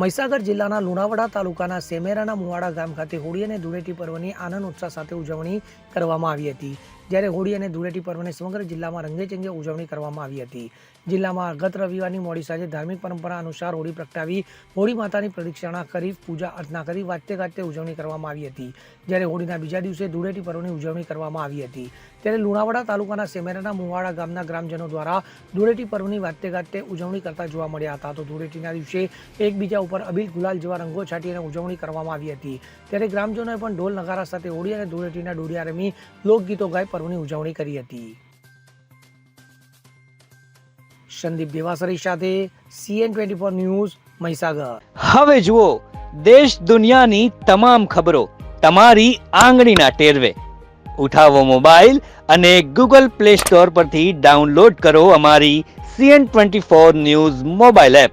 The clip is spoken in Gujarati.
મહીસાગર જિલ્લાના લુણાવાડા તાલુકાના સેમેરાના મુવાડા ગામ ખાતે હોળી અને ધૂળેટી પર્વની આનંદ ઉત્સાહ સાથે ઉજવણી કરવામાં આવી હતી. જ્યારે હોળી અને ધૂળેટી પર્વની સમગ્ર જિલ્લામાં રંગેચંગે ઉજવણી કરવામાં આવી હતી. જિલ્લામાં ગત રવિવારની મોડી સાંજે ધાર્મિક પરંપરા અનુસાર હોળી પ્રગટાવી હોળી માતાની પ્રદક્ષિણા કરી, પૂજા અર્ચના કરી વાતે ગાતે ઉજવણી કરવામાં આવી હતી. જ્યારે હોળીના બીજા દિવસે ધૂળેટી પર્વની ઉજવણી કરવામાં આવી હતી. ત્યારે લુણાવાડા તાલુકાના સેમેરાના મુવાડા ગામના ગ્રામજનો દ્વારા ધૂળેટી પર્વની વાતે ગાતે ઉજવણી કરતા જોવા મળ્યા હતા. તો ધૂળેટીના દિવસે એકબીજા ઉપર અબીલ ગુલાલ જેવા રંગો છાંટીને ઉજવણી કરવામાં આવી હતી. ત્યારે ગ્રામજનોએ પણ ઢોલ નગારા સાથે હોળી અને ધૂળેટીના ડોડિયા રમી લોકગીતો ગાઈ પર્વની ઉજવણી કરી હતી. સંદીપ દેવાસરી સાથે CN twenty four news Mahisagar. હવે જુઓ, દેશ દુનિયાની તમામ ખબરો તમારી આંગળીના ટેરવે. ઉઠાવો મોબાઈલ અને ગૂગલ પ્લે સ્ટોર પરથી ડાઉનલોડ કરો અમારી CN twenty four news mobile app.